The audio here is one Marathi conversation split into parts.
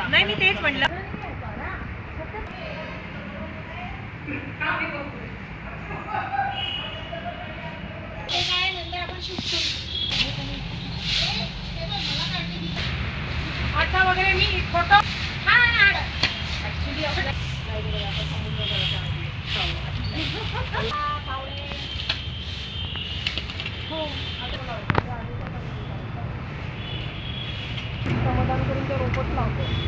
नाही मी तेच म्हटलं आता वगैरे मी फोटो समाधान करून ते रोबोट लावतो.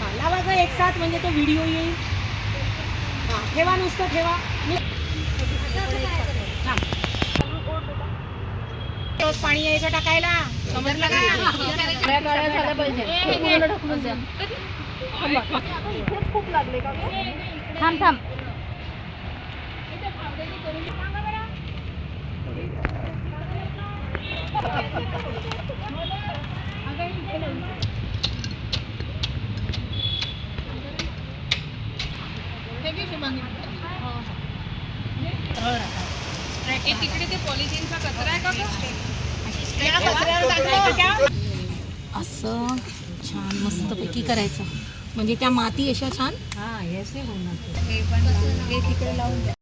हां लावायचा एक साथ म्हणजे तो व्हिडिओ येईल. हां ठेवा नुसतं ठेवा. मी पाणी यायचं टाकायला. समजलं का? खूप लागले का थांब थांब तिकडे ते पॉलिथिनचा कचरा आहे का असं छान मस्तपैकी करायचं. म्हणजे त्या माती अशा छान? हा हे होणार हे पण हे तिकडे लावून द्या.